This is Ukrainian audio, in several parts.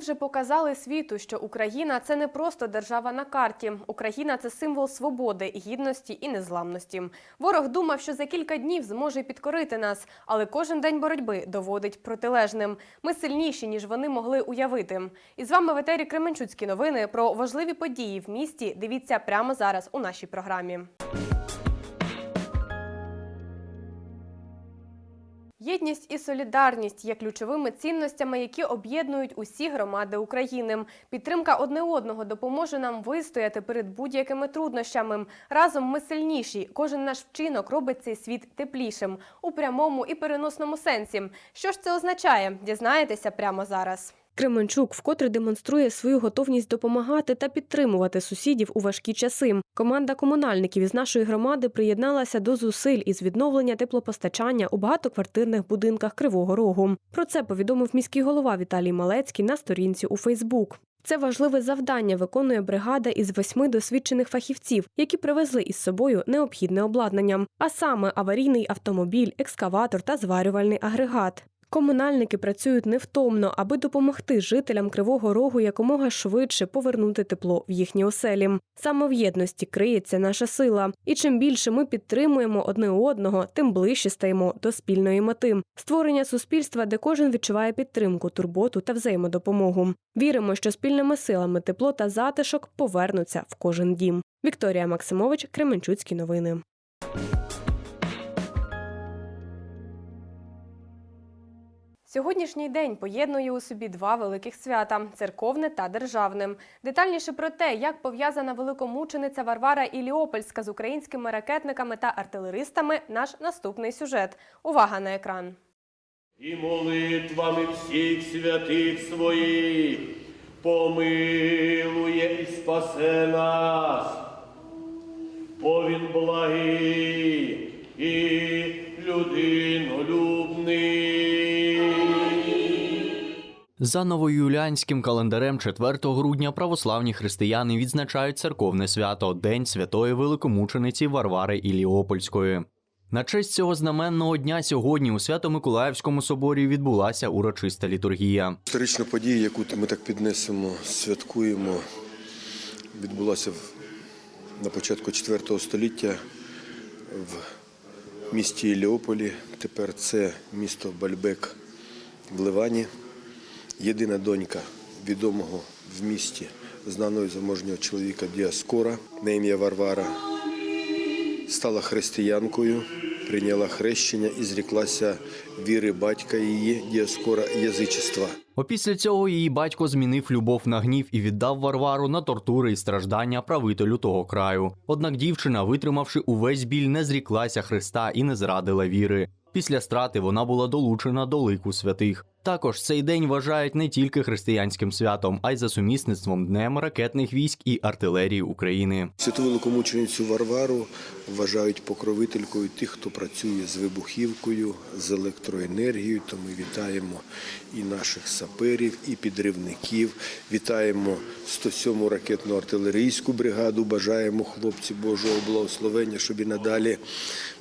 вже показали світу, що Україна це не просто держава на карті. Україна це символ свободи, гідності і незламності. Ворог думав, що за кілька днів зможе підкорити нас, але кожен день боротьби доводить протилежним. Ми сильніші, ніж вони могли уявити. І з вами в етері Кременчуцькі новини про важливі події в місті. Дивіться прямо зараз у нашій програмі. Єдність і солідарність є ключовими цінностями, які об'єднують усі громади України. Підтримка одне одного допоможе нам вистояти перед будь-якими труднощами. Разом ми сильніші. Кожен наш вчинок робить цей світ теплішим у прямому і переносному сенсі. Що ж це означає? Дізнаєтеся прямо зараз. Кременчук вкотре демонструє свою готовність допомагати та підтримувати сусідів у важкі часи. Команда комунальників із нашої громади приєдналася до зусиль із відновлення теплопостачання у багатоквартирних будинках Кривого Рогу. Про це повідомив міський голова Віталій Малецький на сторінці у Фейсбук. Це важливе завдання виконує бригада із восьми досвідчених фахівців, які привезли із собою необхідне обладнання, а саме аварійний автомобіль, екскаватор та зварювальний агрегат. Комунальники працюють невтомно, аби допомогти жителям Кривого Рогу якомога швидше повернути тепло в їхні оселі. Саме в єдності криється наша сила. І чим більше ми підтримуємо одне одного, тим ближче стаємо до спільної мети створення суспільства, де кожен відчуває підтримку, турботу та взаємодопомогу. Віримо, що спільними силами тепло та затишок повернуться в кожен дім. Вікторія Максимович, Кременчуцькі новини. Сьогоднішній день поєднує у собі два великих свята церковне та державне. Детальніше про те, як пов'язана великомучениця Варвара Іліопольська з українськими ракетниками та артилеристами, наш наступний сюжет. Увага на екран. І молитвами всіх святих своїх помилує і спасе нас. Бо він благий і людинолюбний. За новоюліанським календарем 4 грудня православні християни відзначають церковне свято День святої великомучениці Варвари Іліопольської. На честь цього знаменного дня сьогодні у Свято-Миколаївському соборі відбулася урочиста літургія. Історична подія, яку ми так піднесемо, святкуємо, відбулася на початку IV століття в місті Іліополі. Тепер це місто Бальбек в Ливані. Єдина донька відомого в місті знаного і заможнього чоловіка Діаскора на ім'я Варвара стала християнкою, прийняла хрещення і зріклася віри батька її Діаскора язичества. Опісля цього її батько змінив любов на гнів і віддав Варвару на тортури і страждання правителю того краю. Однак дівчина, витримавши увесь біль, не зріклася Христа і не зрадила віри. Після страти вона була долучена до лику святих. Також цей день вважають не тільки християнським святом, а й за сумісництвом днем ракетних військ і артилерії України. Святу великомученицю Варвару вважають покровителькою тих, хто працює з вибухівкою, з електроенергією. То ми вітаємо і наших саперів, і підривників. Вітаємо 107-му ракетну артилерійську бригаду. Бажаємо хлопці Божого благословення, щоб і надалі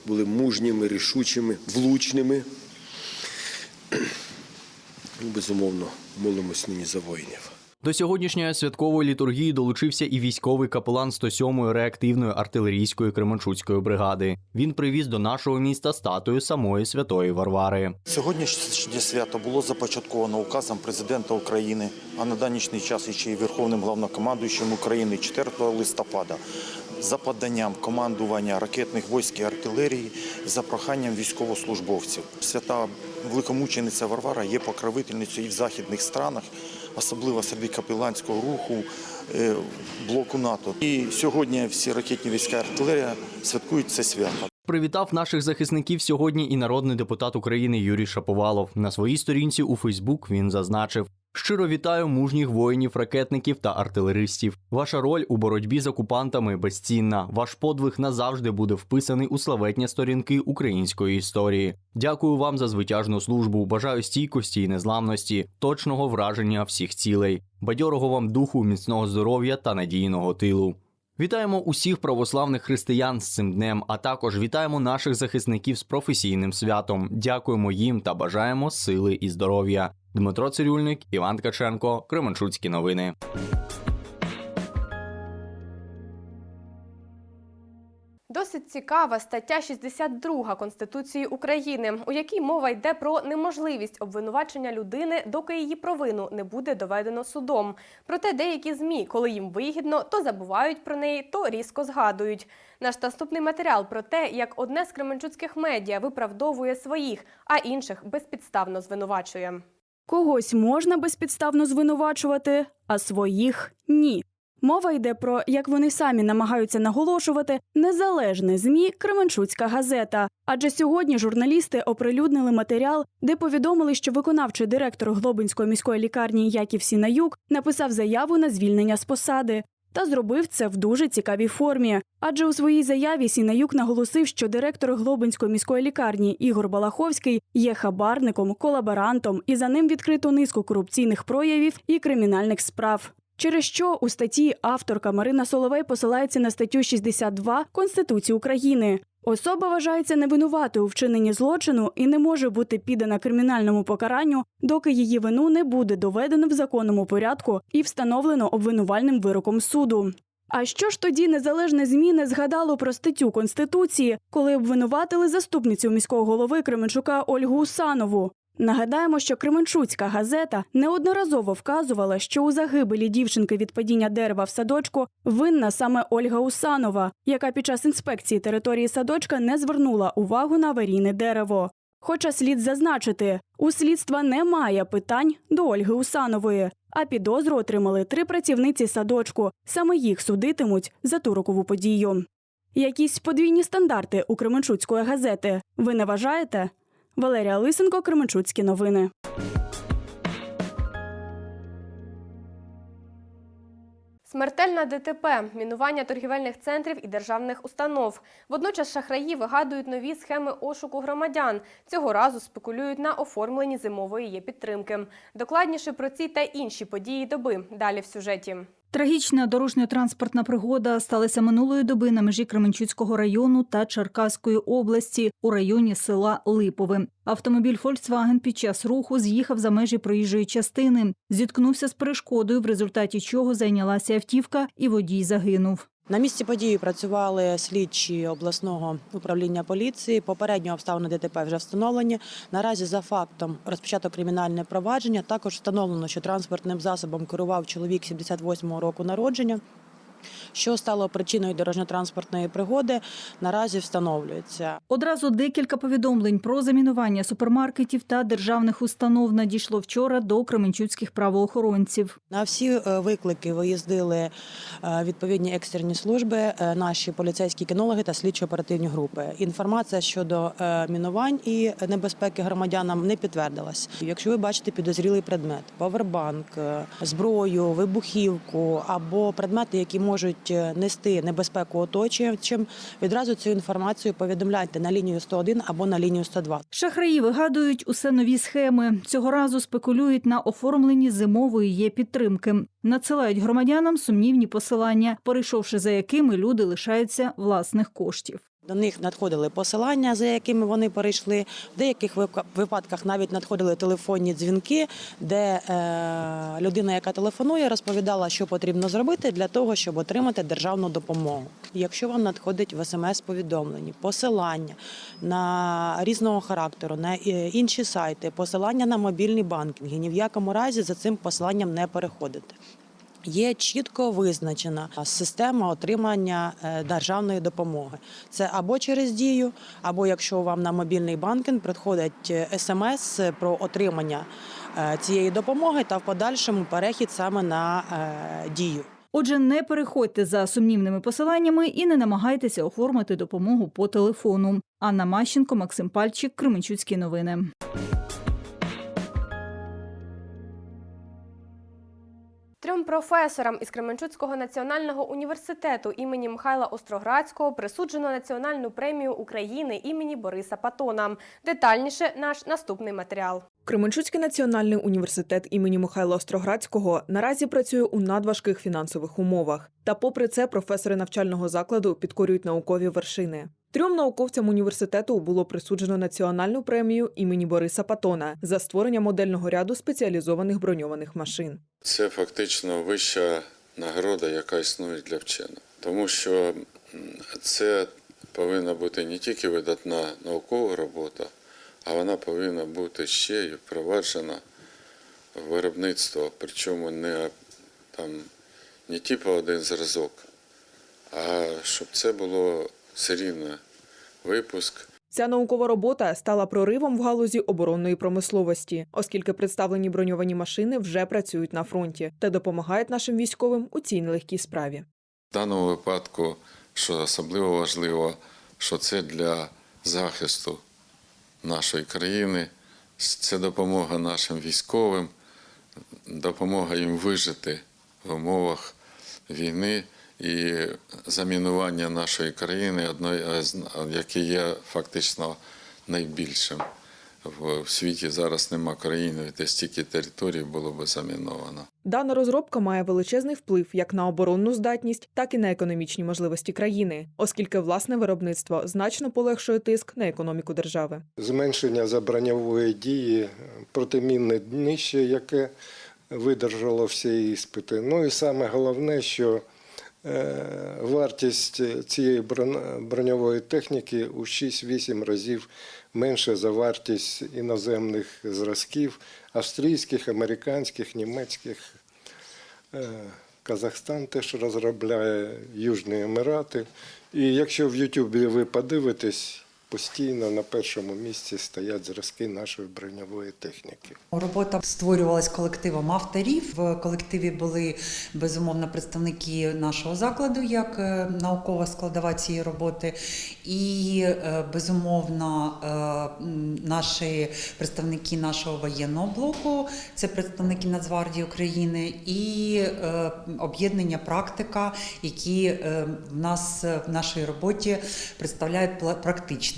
були мужніми, рішучими, влучними. Ну, Безумовно, молимось нині за воїнів. До сьогоднішньої святкової літургії долучився і військовий капелан 107-ї реактивної артилерійської Кременчуцької бригади. Він привіз до нашого міста статую самої святої Варвари. Сьогоднішнє свято було започатковано указом президента України, а на данішній час ще й Верховним головнокомандуючим України 4 листопада за поданням командування ракетних військ і артилерії за проханням військовослужбовців. Свята великомучениця Варвара є покровительницею і в західних странах, особливо серед капеланського руху е, блоку НАТО. І сьогодні всі ракетні війська артилерія святкують це свято. Привітав наших захисників сьогодні і народний депутат України Юрій Шаповалов. На своїй сторінці у Фейсбук він зазначив: щиро вітаю мужніх воїнів, ракетників та артилеристів. Ваша роль у боротьбі з окупантами безцінна. Ваш подвиг назавжди буде вписаний у славетні сторінки української історії. Дякую вам за звитяжну службу. Бажаю стійкості і незламності, точного враження всіх цілей, бадьорого вам духу, міцного здоров'я та надійного тилу. Вітаємо усіх православних християн з цим днем, а також вітаємо наших захисників з професійним святом. Дякуємо їм та бажаємо сили і здоров'я. Дмитро Цирюльник, Іван Ткаченко, Кременчуцькі новини. Досить цікава стаття 62 Конституції України, у якій мова йде про неможливість обвинувачення людини, доки її провину не буде доведено судом. Проте деякі змі, коли їм вигідно, то забувають про неї, то різко згадують. Наш наступний матеріал про те, як одне з кременчуцьких медіа виправдовує своїх, а інших безпідставно звинувачує. Когось можна безпідставно звинувачувати, а своїх ні. Мова йде про, як вони самі намагаються наголошувати, незалежне змі Кременчуцька газета. Адже сьогодні журналісти оприлюднили матеріал, де повідомили, що виконавчий директор Глобинської міської лікарні Яків Сінаюк написав заяву на звільнення з посади. Та зробив це в дуже цікавій формі. Адже у своїй заяві Сінаюк наголосив, що директор Глобинської міської лікарні Ігор Балаховський є хабарником, колаборантом, і за ним відкрито низку корупційних проявів і кримінальних справ. Через що у статті авторка Марина Соловей посилається на статтю 62 Конституції України. Особа вважається невинуватою у вчиненні злочину і не може бути піддана кримінальному покаранню, доки її вину не буде доведено в законному порядку і встановлено обвинувальним вироком суду. А що ж тоді незалежне ЗМІ не згадало про статтю Конституції, коли обвинуватили заступницю міського голови Кременчука Ольгу Усанову? Нагадаємо, що Кременчуцька газета неодноразово вказувала, що у загибелі дівчинки від падіння дерева в садочку винна саме Ольга Усанова, яка під час інспекції території садочка не звернула увагу на аварійне дерево. Хоча слід зазначити, у слідства немає питань до Ольги Усанової, а підозру отримали три працівниці садочку. Саме їх судитимуть за ту рокову подію. Якісь подвійні стандарти у Кременчуцької газети. Ви не вважаєте? Валерія Лисенко, Кременчуцькі новини. Смертельна ДТП, мінування торгівельних центрів і державних установ. Водночас шахраї вигадують нові схеми ошуку громадян. Цього разу спекулюють на оформленні зимової є підтримки. Докладніше про ці та інші події доби. Далі в сюжеті. Трагічна дорожньо-транспортна пригода сталася минулої доби на межі Кременчуцького району та Черкаської області у районі села Липове. Автомобіль Volkswagen під час руху з'їхав за межі проїжджої частини, зіткнувся з перешкодою, в результаті чого зайнялася автівка, і водій загинув. На місці події працювали слідчі обласного управління поліції. Попередньо обставини ДТП вже встановлені. Наразі за фактом розпочато кримінальне провадження. Також встановлено, що транспортним засобом керував чоловік 78-го року народження. Що стало причиною дорожньо-транспортної пригоди, наразі встановлюється. Одразу декілька повідомлень про замінування супермаркетів та державних установ надійшло вчора до кременчуцьких правоохоронців. На всі е, виклики виїздили е, відповідні екстерні служби, е, наші поліцейські кінологи та слідчо-оперативні групи. Інформація щодо мінувань і небезпеки громадянам не підтвердилась. Якщо ви бачите підозрілий предмет, повербанк, е, зброю, вибухівку або предмети, які можуть е, нести небезпеку оточуючим, відразу цю інформацію повідомляйте на лінію 101 або на лінію 102. Шахраї вигадують усе нові схеми. Цього разу спекулюють на оформленні зимової є підтримки. Надсилають громадянам сумнівні посилання, перейшовши за якими люди лишаються власних коштів. До них надходили посилання, за якими вони перейшли. В деяких випадках навіть надходили телефонні дзвінки, де е, людина, яка телефонує, розповідала, що потрібно зробити для того, щоб отримати державну допомогу. Якщо вам надходить в смс-повідомленні посилання на різного характеру, на е, інші сайти, посилання на мобільні банкінги, ні в якому разі за цим посиланням не переходити. Є чітко визначена система отримання е, державної допомоги. Це або через дію, або якщо вам на мобільний банкінг приходить е, смс про отримання е, цієї допомоги та в подальшому перехід саме на дію. Отже, не переходьте за сумнівними посиланнями і не намагайтеся оформити допомогу по телефону. Анна Мащенко, Максим Пальчик, Кременчуцькі новини. Трьом професорам із Кременчуцького національного університету імені Михайла Остроградського присуджено національну премію України імені Бориса Патона. Детальніше наш наступний матеріал. Кременчуцький національний університет імені Михайла Остроградського наразі працює у надважких фінансових умовах. Та, попри це, професори навчального закладу підкорюють наукові вершини. Трьом науковцям університету було присуджено національну премію імені Бориса Патона за створення модельного ряду спеціалізованих броньованих машин. Це фактично вища нагорода, яка існує для вчених. Тому що це повинна бути не тільки видатна наукова робота, а вона повинна бути ще й впроваджена в виробництво, причому не, там, не типу один зразок, а щоб це було серійний випуск. Ця наукова робота стала проривом в галузі оборонної промисловості, оскільки представлені броньовані машини вже працюють на фронті та допомагають нашим військовим у цій нелегкій справі. В даному випадку, що особливо важливо, що це для захисту нашої країни, це допомога нашим військовим, допомога їм вижити в умовах війни і замінування нашої країни, одної з яке є фактично найбільшим. В світі зараз нема країни, де стільки територій було би заміновано. Дана розробка має величезний вплив як на оборонну здатність, так і на економічні можливості країни, оскільки власне виробництво значно полегшує тиск на економіку держави. зменшення заброньової дії, протимінне днище, яке видержало всі іспити. Ну і саме головне, що вартість цієї броньової техніки у 6-8 разів менше за вартість іноземних зразків австрійських, американських, німецьких. Е, Казахстан теж розробляє Южні Емірати. І якщо в Ютубі ви подивитесь, постійно на першому місці стоять зразки нашої броньової техніки. Робота створювалась колективом авторів. В колективі були безумовно представники нашого закладу як е, наукова складова цієї роботи, і е, безумовно е, наші представники нашого воєнного блоку, це представники Нацгвардії України і об'єднання практика, які в нас в нашій роботі представляють пла-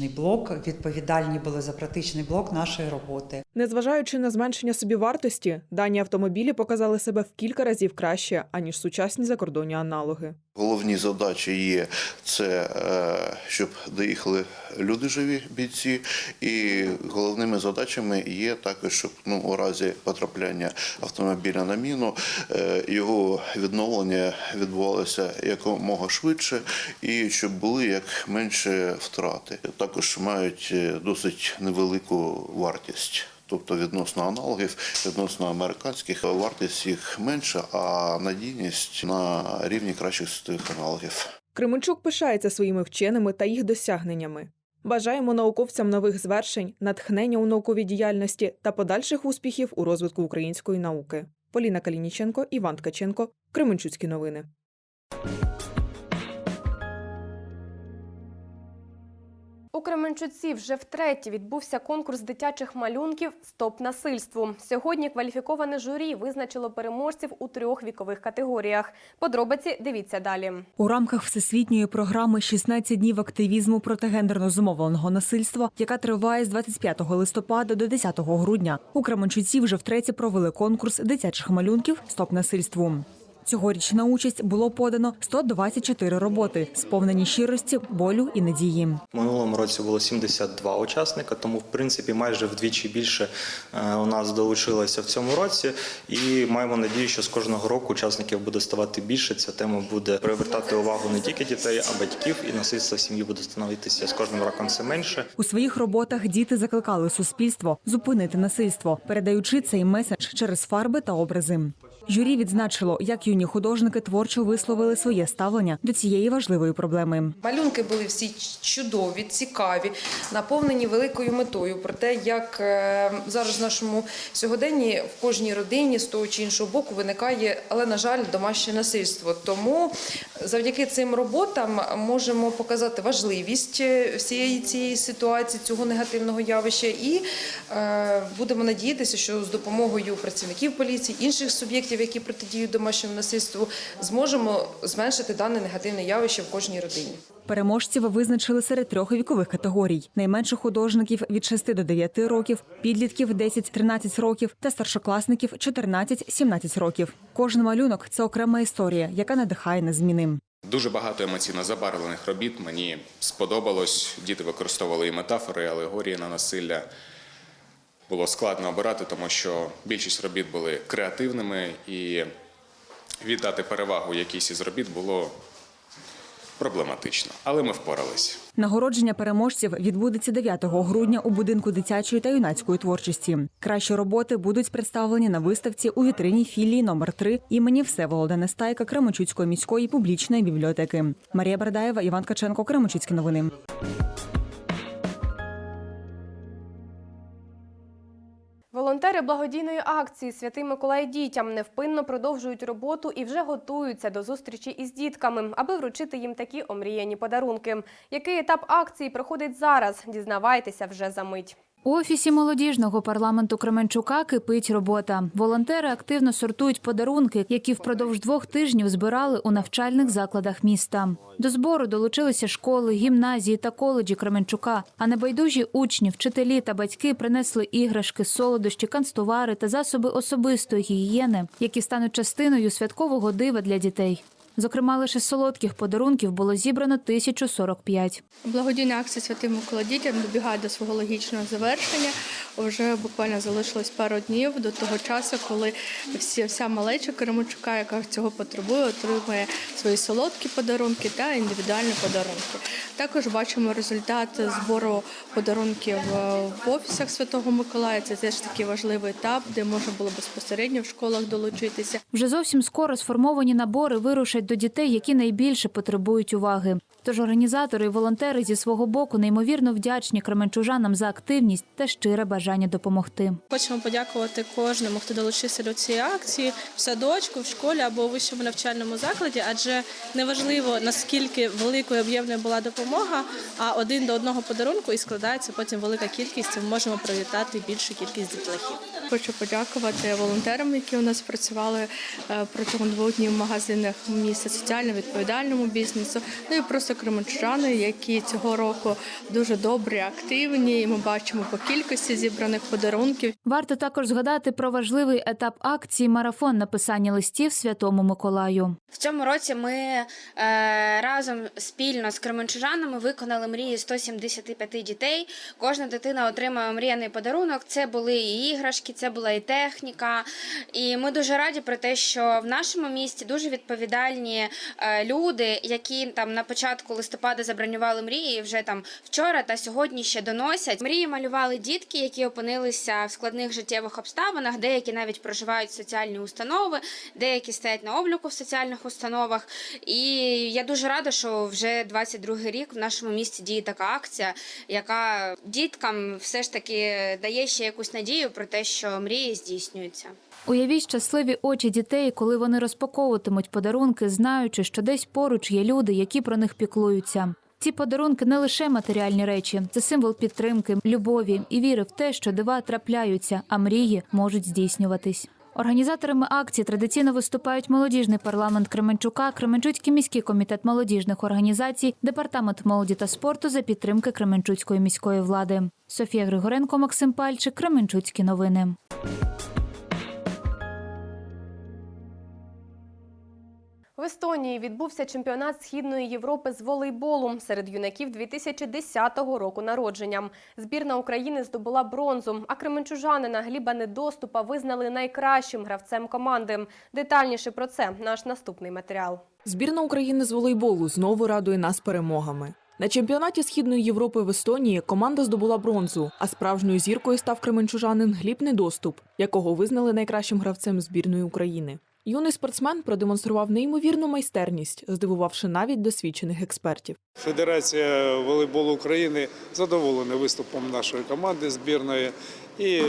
практичний блок. Відповідальні були за практичний блок нашої роботи. Незважаючи на зменшення собівартості, дані автомобілі показали себе в кілька разів краще аніж сучасні закордонні аналоги. Головні задачі є це, е, щоб доїхали люди живі бійці, і головними задачами є також, щоб ну у разі потрапляння автомобіля на міну е, його відновлення відбувалося якомога швидше, і щоб були як менше втрати. Також мають е, досить невелику вартість. Тобто відносно аналогів, відносно американських вартість їх менша, а надійність на рівні кращих світових аналогів. Кременчук пишається своїми вченими та їх досягненнями. Бажаємо науковцям нових звершень, натхнення у науковій діяльності та подальших успіхів у розвитку української науки. Поліна Калініченко, Іван Ткаченко, Кременчуцькі новини. Кременчуці вже втретє відбувся конкурс дитячих малюнків Стоп насильству. Сьогодні кваліфіковане журі визначило переможців у трьох вікових категоріях. Подробиці дивіться далі. У рамках всесвітньої програми «16 днів активізму проти гендерно зумовленого насильства, яка триває з 25 листопада до 10 грудня. У Кременчуці вже втретє провели конкурс дитячих малюнків Стоп насильству. Цьогоріч на участь було подано 124 роботи, сповнені щирості, болю і надії. Минулому році було 72 учасника, тому в принципі майже вдвічі більше е, у нас долучилося в цьому році. І маємо надію, що з кожного року учасників буде ставати більше. Ця тема буде привертати увагу не тільки дітей, а батьків, і насильство в сім'ї буде становитися з кожним роком все менше. У своїх роботах діти закликали суспільство зупинити насильство, передаючи цей меседж через фарби та образи. Журі відзначило, як юні художники творчо висловили своє ставлення до цієї важливої проблеми. Малюнки були всі чудові, цікаві, наповнені великою метою про те, як е, зараз в нашому сьогоденні в кожній родині з того чи іншого боку виникає, але на жаль, домашнє насильство. Тому завдяки цим роботам можемо показати важливість е, всієї цієї ситуації, цього негативного явища, і е, будемо надіятися, що з допомогою працівників поліції інших суб'єктів проєктів, які протидіють домашньому насильству, зможемо зменшити дане негативне явище в кожній родині. Переможців визначили серед трьох вікових категорій: найменших художників від 6 до 9 років, підлітків 10-13 років та старшокласників 14-17 років. Кожен малюнок це окрема історія, яка надихає на зміни. Дуже багато емоційно забарвлених робіт. Мені сподобалось. Діти використовували і метафори, і алегорії на насилля. Було складно обирати, тому що більшість робіт були креативними, і віддати перевагу якійсь із робіт було проблематично. Але ми впоралися. Нагородження переможців відбудеться 9 грудня у будинку дитячої та юнацької творчості. Кращі роботи будуть представлені на виставці у вітрині філії номер 3 імені Всеволода Нестайка Кременчуцької міської публічної бібліотеки. Марія Бердаєва, Іван Каченко, Кременчуцькі новини. Волонтери благодійної акції Святий Миколай дітям невпинно продовжують роботу і вже готуються до зустрічі із дітками, аби вручити їм такі омріяні подарунки. Який етап акції проходить зараз? Дізнавайтеся вже за мить. У офісі молодіжного парламенту Кременчука кипить робота. Волонтери активно сортують подарунки, які впродовж двох тижнів збирали у навчальних закладах міста. До збору долучилися школи, гімназії та коледжі Кременчука. А небайдужі учні, вчителі та батьки принесли іграшки, солодощі, канцтовари та засоби особистої гігієни, які стануть частиною святкового дива для дітей. Зокрема, лише солодких подарунків було зібрано 1045. Благодійна акція Святим Микола дітям добігає до свого логічного завершення. Вже буквально залишилось пару днів до того часу, коли всі, вся малеча Кременчука, яка цього потребує, отримує свої солодкі подарунки та індивідуальні подарунки. Також бачимо результат збору подарунків е, в офісах Святого Миколая. Це теж такий важливий етап, де можна було безпосередньо в школах долучитися. Вже зовсім скоро сформовані набори вирушать до дітей, які найбільше потребують уваги. Тож організатори і волонтери зі свого боку неймовірно вдячні кременчужанам за активність та щире бажання допомогти. Хочемо подякувати кожному, хто долучився до цієї акції в садочку, в школі або у вищому навчальному закладі, адже неважливо наскільки великою об'ємною була допомога, а один до одного подарунку і складається потім велика кількість. Ми можемо привітати більшу кількість дітлахів. Хочу подякувати волонтерам, які у нас працювали е, протягом двох днів в магазинах міста соціально відповідальному бізнесу. Ну і просто кременчужани, які цього року дуже добрі, активні. І ми бачимо по кількості зібраних подарунків. Варто також згадати про важливий етап акції марафон написання листів Святому Миколаю. В цьому році ми е, разом спільно з кременчужанами виконали мрії 175 дітей. Кожна дитина отримає мріяний подарунок. Це були і іграшки, це була і техніка. І ми дуже раді про те, що в нашому місті дуже відповідальні е, люди, які там на початку листопада забронювали мрії, вже там вчора та сьогодні ще доносять. Мрії малювали дітки, які опинилися в складних життєвих обставинах. Деякі навіть проживають в соціальні установи, деякі стоять на обліку в соціальних установах. І я дуже рада, що вже 22 рік в нашому місті діє така акція, яка діткам все ж таки дає ще якусь надію про те, що мрії здійснюються. Уявіть щасливі очі дітей, коли вони розпаковуватимуть подарунки, знаючи, що десь поруч є люди, які про них піклуються. Ці подарунки не лише матеріальні речі, це символ підтримки, любові і віри в те, що дива трапляються, а мрії можуть здійснюватись. Організаторами акції традиційно виступають молодіжний парламент Кременчука, Кременчуцький міський комітет молодіжних організацій, департамент молоді та спорту за підтримки Кременчуцької міської влади. Софія Григоренко, Максим Пальчик, Кременчуцькі новини. В Естонії відбувся чемпіонат Східної Європи з волейболу серед юнаків 2010 року народження. Збірна України здобула бронзу, а кременчужанина Гліба Недоступа визнали найкращим гравцем команди. Детальніше про це наш наступний матеріал. Збірна України з волейболу знову радує нас перемогами. На чемпіонаті Східної Європи в Естонії команда здобула бронзу, а справжньою зіркою став кременчужанин Гліб Недоступ, якого визнали найкращим гравцем збірної України. Юний спортсмен продемонстрував неймовірну майстерність, здивувавши навіть досвідчених експертів. Федерація волейболу України задоволена виступом нашої команди збірної і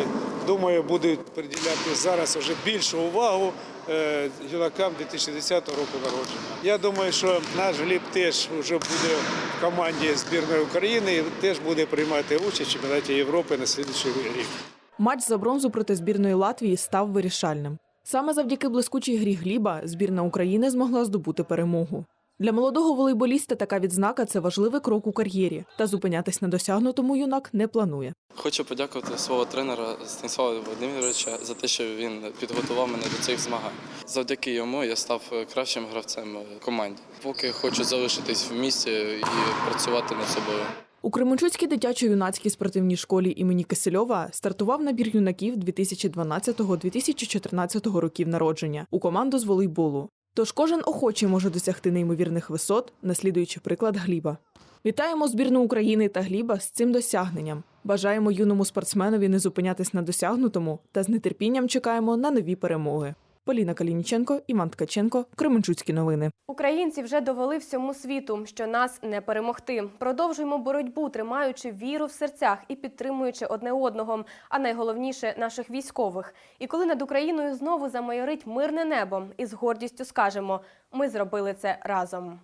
думаю, будуть приділяти зараз вже більшу увагу е, юнакам 2010 року народження. Я думаю, що наш Гліб теж вже буде в команді збірної України і теж буде приймати участь в чемпіонаті Європи на слідчий рік. Матч за бронзу проти збірної Латвії став вирішальним. Саме завдяки блискучій грі Гліба збірна України змогла здобути перемогу. Для молодого волейболіста така відзнака це важливий крок у кар'єрі, та зупинятись на досягнутому юнак не планує. Хочу подякувати свого тренера Станіслава Володимировича за те, що він підготував мене до цих змагань. Завдяки йому я став кращим гравцем команди. Поки хочу залишитись в місті і працювати над собою. У Кременчуцькій дитячо-юнацькій спортивній школі імені Кисельова стартував набір юнаків 2012-2014 років народження у команду з волейболу. Тож кожен охочий може досягти неймовірних висот, наслідуючи приклад Гліба. Вітаємо збірну України та Гліба з цим досягненням. Бажаємо юному спортсменові не зупинятись на досягнутому та з нетерпінням чекаємо на нові перемоги. Поліна Калініченко, Іван Ткаченко, Кременчуцькі новини. Українці вже довели всьому світу, що нас не перемогти. Продовжуємо боротьбу, тримаючи віру в серцях і підтримуючи одне одного, а найголовніше наших військових. І коли над Україною знову замайорить мирне небо, і з гордістю скажемо: ми зробили це разом.